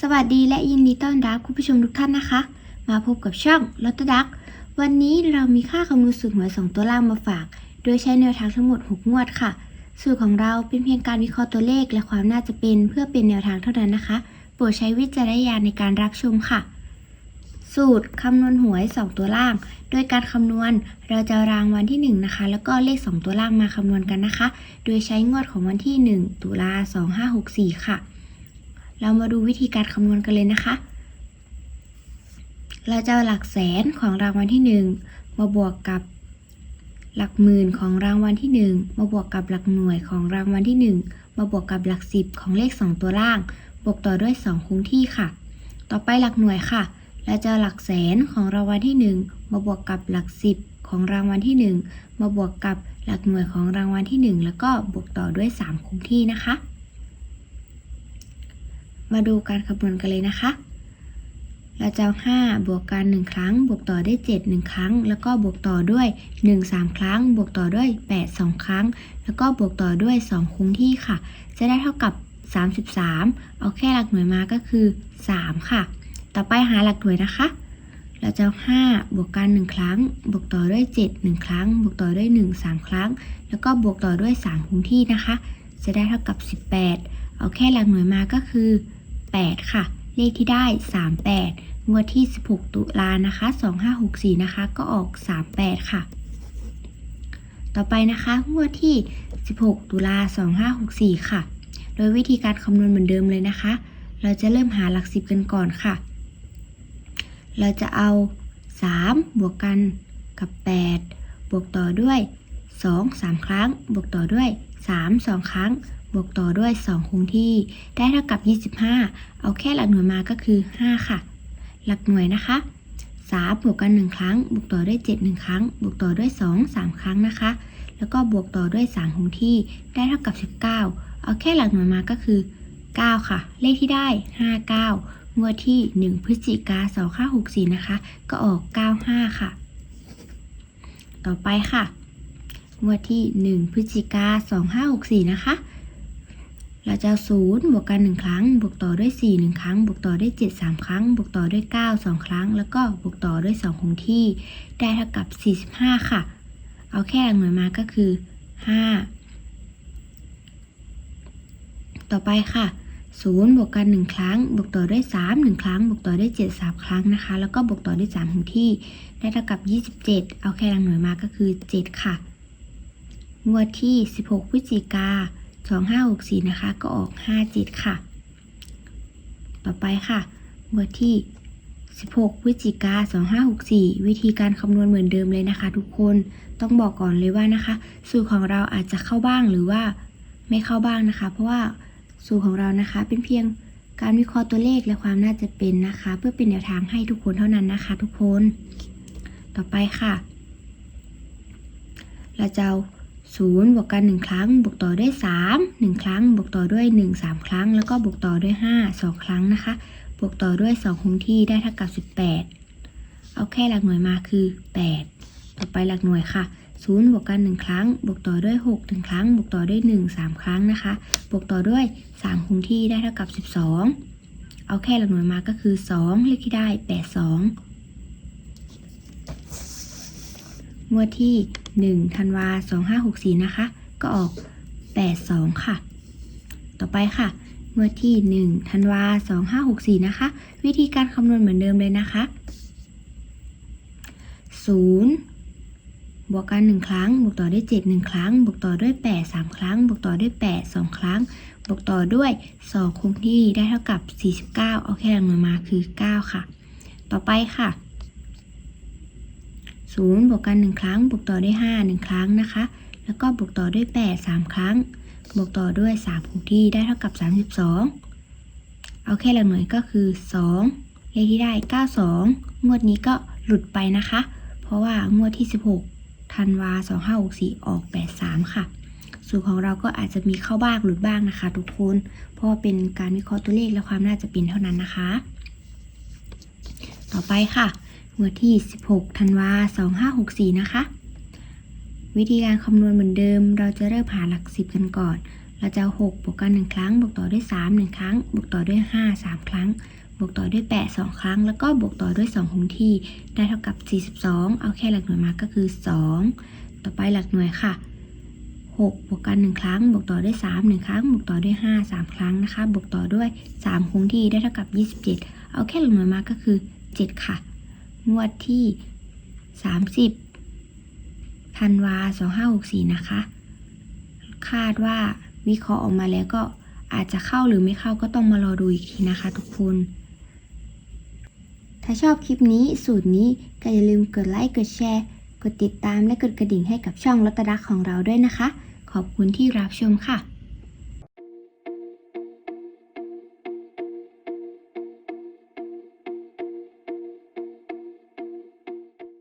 สวัสดีและยินดีต้อนรับคุณผู้ชมทุกท่านนะคะ มาพบกับช่องลอตเตอร์ดักวันนี้เรามีค่าคำนวณสูตรหวย 2 ตัวล่างมาฝาก โดยใช้แนวทางทั้งหมด 6 งวดค่ะ สูตรของเราเป็นเพียงการวิเคราะห์ตัวเลขและความน่าจะเป็นเพื่อเป็นแนวทางเท่านั้นนะคะ โปรดใช้วิจารณญาณในการรับชมค่ะ สูตรคำนวณหวย 2 ตัวล่าง โดยการคำนวณเราจะรางวัลที่ 1 นะคะ แล้วก็เลข 2 ตัวล่างมาคำนวณกันนะคะ โดยใช้งวดของวันที่ 1 ตุลา2564 ค่ะ เรามาดูวิธีการคำนวณกันเลยนะคะ เราจะหลักแสนของรางวัลที่ 1 มาบวกกับหลักหมื่นของรางวัลที่ 1 มาบวกกับหลักหน่วยของรางวัลที่ 1 มาบวกกับหลักสิบของเลข 2 ตัวล่าง บวกต่อด้วย 2 คงที่ค่ะ ต่อไปหลักหน่วยค่ะ เราจะหลักแสนของรางวัลที่ 1 มาบวกกับหลักสิบของรางวัลที่ 1 มาบวกกับหลักหน่วยของรางวัลที่ 1 แล้วก็บวกต่อด้วย 3คงที่นะคะ มาดูการคำนวณกันเลยนะคะ เราจะเอา5บวกกัน 1 ครั้ง บวกต่อได้ 7 1 ครั้ง แล้วก็บวกต่อด้วย 1 3 ครั้ง บวกต่อด้วย 8 2 ครั้ง แล้วก็บวกต่อด้วย 2 คงที่ค่ะ จะได้เท่ากับ 33 เอาแค่หลักหน่วยมาก็คือ 3 ค่ะ ต่อไปหาหลักหน่วยนะคะ เราจะเอา5บวกกัน 1 ครั้ง บวกต่อด้วย 7 1 ครั้ง บวกต่อด้วย 1 3 ครั้ง แล้วก็บวกต่อด้วย 3 คงที่นะคะ จะได้เท่ากับ 18 เอาแค่หลักหน่วยมาก็คือ 8 ค่ะ เลขที่ได้ 38 งวดที่ 16 ตุลานะคะ 2564 นะคะ ก็ออก 38 ค่ะ ต่อไปนะคะ งวดที่ 16 ตุลา 2564 ค่ะ โดยวิธีการคำนวณเหมือนเดิมเลยนะคะ เราจะเริ่มหาหลักสิบกันก่อนค่ะ เราจะเอา 3 บวกกันกับ 8 บวกต่อด้วย 2 3 ครั้ง บวกต่อด้วย 3 2 ครั้ง บวกต่อด้วย 2 คงที่ ได้เท่ากับ 25 เอาแค่หลักหน่วยมาก็คือ 5 ค่ะ หลักหน่วยนะคะ 3 บวกกัน 1 ครั้ง บวกต่อด้วย 7 1 ครั้ง บวกต่อด้วย 2 3 ครั้งนะคะ แล้วก็บวกต่อด้วย 3 คงที่ ได้เท่ากับ 19 เอาแค่หลักหน่วยมาก็คือ 9 ค่ะ เลขที่ได้ 59 งวดที่ 1 พฤศจิกา2564 นะคะ ก็ออก 95 ค่ะ ต่อไปค่ะ งวดที่ 1 พฤศจิกา2564 นะคะ เราจะ0บวกกัน 1 ครั้ง บวกต่อด้วย 4 1 ครั้ง บวกต่อด้วย 7 3 ครั้ง บวกต่อด้วย 9 2 ครั้ง แล้วก็บวกต่อด้วย 2 คงที่ ได้เท่ากับ 45 ค่ะ เอาแค่หลักหน่วยมาก็คือ 5 ต่อไปค่ะ 0 บวกกัน 1 ครั้ง บวกต่อด้วย 3 1 ครั้ง บวกต่อด้วย 7 3 ครั้งนะคะ แล้วก็บวกต่อด้วย3คงที่ ได้เท่ากับ 27 เอาแค่หลักหน่วยมาก็คือ 7 ค่ะ งวดที่ 16 พฤศจิกา 2564 นะคะ ก็ออก 57 ค่ะ ต่อไปค่ะ งวดที่ 16 พฤศจิกา 2564 วิธีการคำนวณเหมือนเดิมเลยนะคะ ทุกคน ต้องบอกก่อนเลยว่านะคะ สูตรของเราอาจจะเข้าบ้างหรือว่าไม่เข้าบ้างนะคะ เพราะว่า สูตรของเรานะคะ เป็นเพียงการวิเคราะห์ตัวเลขและความน่าจะเป็นนะคะ เพื่อเป็นแนวทางให้ทุกคนเท่านั้นนะคะ ทุกคน ต่อไปค่ะ เราจะเอา0บวกกัน 1 ครั้ง บวกต่อด้วย 3 1 ครั้ง บวกต่อด้วย 1 3 ครั้ง แล้วก็บวกต่อด้วย 5 2 ครั้งนะคะ บวกต่อด้วย 2 คงที่ได้เท่ากับ 18 เอาแค่หลักหน่วยมาคือ 8 ต่อไปหลักหน่วยค่ะ 0 บวกกัน 1 ครั้ง บวกต่อด้วย6 1 ครั้ง บวกต่อด้วย 1 3 ครั้งนะคะ บวกต่อด้วย 3 คงที่ได้เท่ากับ 12 เอาแค่หลักหน่วยมาก็คือ 2 เลขที่ได้ 82งวดที่ 1 ธันวา 2564 นะคะ ก็ออก 82 ค่ะ ต่อไปค่ะงวดที่ 1 ธันวา 2564 นะคะ วิธีการคำนวณเหมือนเดิมเลยนะคะ 0 บวกกัน 1 ครั้ง บวกต่อด้วย 7 1 ครั้ง บวกต่อด้วย 8 3 ครั้ง บวกต่อด้วย 8 2 ครั้ง บวกต่อด้วย 2 คงที่ได้เท่ากับ 49 เอาแค่หลักหน่วยมาคือ 9 ค่ะ ต่อไปค่ะ0บวกกัน 1 ครั้ง บวกต่อด้วย 5 1 ครั้งนะคะ แล้วก็บวกต่อด้วย 8 3 ครั้ง บวกต่อด้วย 3 คงที่ได้เท่ากับ 32 เอาแค่หลักหน่วยก็คือ 2 เลขที่ได้ 92 งวดนี้ก็หลุดไปนะคะ เพราะว่างวดที่ 16 ธันวา2564 ออก 83 ค่ะ สูตรของเราก็อาจจะมีเข้าบ้างหลุดบ้างนะคะ ทุกคน เพราะว่าเป็นการวิเคราะห์ตัวเลขและความน่าจะเป็นเท่านั้นนะคะ ต่อไปค่ะงวดที่ 16 ธันวา2564 นะคะ วิธีการคำนวณเหมือนเดิม เราจะเริ่มหาหลักสิบกันก่อน เราจะ 6 บวกกัน 1 ครั้ง บวกต่อด้วย 3 1 ครั้ง บวกต่อด้วย 5 3 ครั้ง บวกต่อด้วย 8 2 ครั้ง แล้วก็บวกต่อด้วย 2 คงที่ ได้เท่ากับ 42 เอาแค่หลักหน่วยมาก็คือ 2 ต่อไปหลักหน่วยค่ะ 6 บวกกัน 1 ครั้ง บวกต่อด้วย 3 1 ครั้ง บวกต่อด้วย 5 3 ครั้งนะคะ บวกต่อด้วย 3 คงที่ ได้เท่ากับ 27 เอาแค่หลักหน่วยมาก็คือ 7 ค่ะ งวดที่ 30ธันวา2564 นะคะ คาดว่าวิเคราะห์ออกมาแล้วก็อาจจะเข้าหรือไม่เข้าก็ต้องมารอดูอีกทีนะคะทุกคน ถ้าชอบคลิปนี้สูตรนี้ก็อย่าลืมกดไลค์กดแชร์ กดติดตามและกดกระดิ่งให้กับช่องรัตดักของเราด้วยนะคะ ขอบคุณที่รับชมค่ะ